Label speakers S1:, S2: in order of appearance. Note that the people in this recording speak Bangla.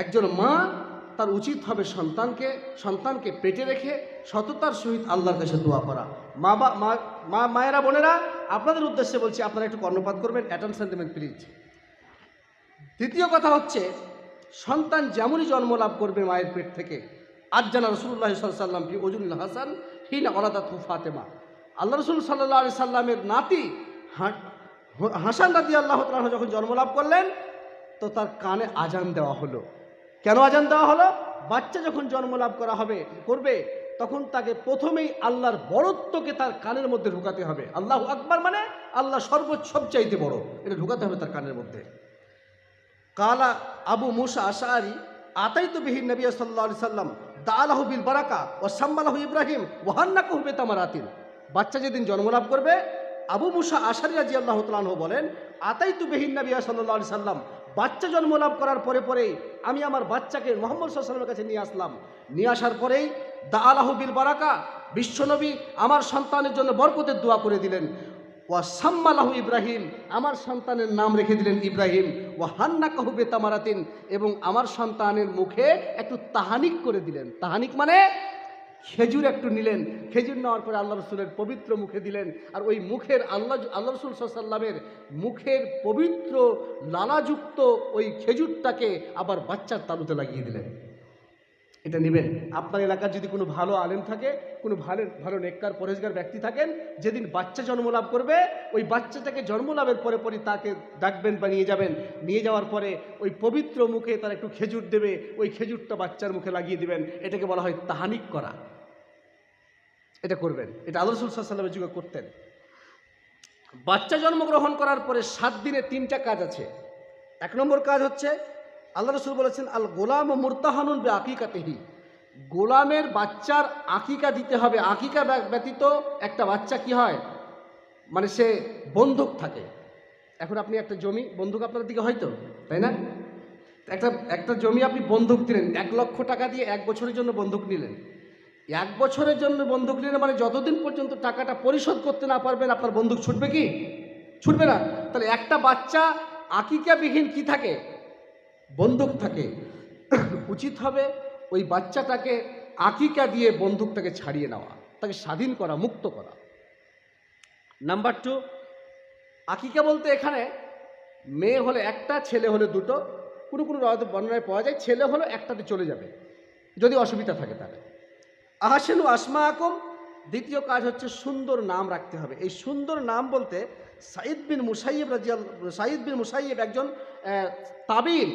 S1: একজন মা তার উচিত হবে সন্তানকে সন্তানকে পেটে রেখে সততার সহিত আল্লাহর কাছে দোয়া করা। মা বা, মা মায়েরা, বোনেরা, আপনাদের উদ্দেশ্যে বলছি, আপনারা একটু কর্ণপাত করবেন অ্যাটেনশন দেবেন প্লিজ দ্বিতীয় কথা হচ্ছে, সন্তান যেমনই জন্ম লাভ করবে মায়ের পেট থেকে, আজ জানা রসুল্লাহ সাল্লাম ফি ওজুল হাসান হিন আলাদা থু ফাতেমা। আল্লাহ রসুল সাল্লাহ আলি সাল্লামের নাতি হাসান রাদি আল্লাহ তাআলা যখন জন্ম লাভ করলেন, তো তার কানে আজান দেওয়া হলো। কেন আজান দেওয়া হলো? বাচ্চা যখন জন্ম লাভ করা হবে, করবে, তখন তাকে প্রথমেই আল্লাহর বড়ত্বকে তার কানের মধ্যে ঢুকাতে হবে। আল্লাহ আকবার মানে আল্লাহ সর্বোচ্চ, সবচাইতে বড়। এটা ঢুকাতে হবে তার কানের মধ্যে। কালা আবু মুসা আশারি আতাই তো বিহীন নবী সাল্লাহ আলি সাল্লাম দালাহু বিল বারাকা ও সাম্মালাহু ইব্রাহিম ওহান্নাকু হুবে তামারাতিন বাচ্চা যেদিন জন্মলাভ করবে, আবু মুসা আশারি রাজি আল্লাহ তালাহ বলেন আতাই তু বেহিন নবী সাল্লাহ সাল্লাম বাচ্চা জন্ম লাভ করার পরে পরেই আমি আমার বাচ্চাকে মোহাম্মদ সাল্লামের কাছে নিয়ে আসলাম। নিয়ে আসার পরেই দা আলাহু বিল বারাকা, বিশ্বনবী আমার সন্তানের জন্য বরকতের দোয়া করে দিলেন। ও সাম্মালাহু ইব্রাহিম, আমার সন্তানের নাম রেখে দিলেন ইব্রাহিম। ও হান্না কাহুবে তামারাতিন এবং আমার সন্তানের মুখে একটু তাহানিক করে দিলেন। তাহানিক মানে খেজুর একটু নিলেন। খেজুর নেওয়ার পরে আল্লাহ রসুলের পবিত্র মুখে দিলেন। আর ওই মুখের আল্লাহ আল্লাহ রসুল সাল্লামের মুখের পবিত্র লালাযুক্ত ওই খেজুরটাকে আবার বাচ্চার তালুতে লাগিয়ে দিলেন। এটা নেবেন। আপনার এলাকার যদি কোনো ভালো আলেম থাকে, কোনো ভালো ভালো নেককার পরেজগার ব্যক্তি থাকেন, যেদিন বাচ্চা জন্ম লাভ করবে, ওই বাচ্চাটাকে জন্ম লাভের পরে পরে তাকে ডাকবেন বা নিয়ে যাবেন। নিয়ে যাওয়ার পরে ওই পবিত্র মুখে তার একটু খেজুর দেবে, ওই খেজুরটা বাচ্চার মুখে লাগিয়ে দিবেন। এটাকে বলা হয় তাহানিক করা। এটা করবেন। এটা আল্লাহ সাল্লামের যুগে করতেন। বাচ্চা জন্মগ্রহণ করার পরে সাত দিনে তিনটা কাজ আছে। এক নম্বর কাজ হচ্ছে আল্লাহ রসুল বলেছেন, আল গোলাম ও মুরতাহানুন বে আকিকাতেহি গোলামের বাচ্চার আকিকা দিতে হবে। আকিকা ব্যতীত একটা বাচ্চা কি হয়? মানে সে বন্দুক থাকে। এখন আপনি একটা জমি, বন্দুক আপনার দিকে হয়তো তাই না? একটা একটা জমি আপনি বন্দুক দিলেন, এক লক্ষ টাকা দিয়ে এক বছরের জন্য বন্দুক নিলেন। এক বছরের জন্য বন্দুক নিলেন মানে যতদিন পর্যন্ত টাকাটা পরিশোধ করতে না পারবেন, আপনার বন্দুক ছুটবে কি? ছুটবে না। তাহলে একটা বাচ্চা আকিকাবিহীন কি থাকে? বন্দুক থাকে। উচিত হবে ওই বাচ্চাটাকে আকিকা দিয়ে বন্দুকটাকে ছাড়িয়ে নেওয়া, তাকে স্বাধীন করা, মুক্ত করা। নাম্বার টু আকিকা বলতে এখানে মেয়ে হলে একটা, ছেলে হলে দুটো, কোনো কোনো বর্ণনায় পাওয়া যায়, ছেলে হলো একটাতে চলে যাবে, যদি অসুবিধা থাকে তাহলে। আহাসেনু আসমা আকম দ্বিতীয় কাজ হচ্ছে সুন্দর নাম রাখতে হবে। এই সুন্দর নাম বলতে সাইদ বিন মুসাইব রাজিয়াল সাইদ বিন মুসাইব একজন তাবিন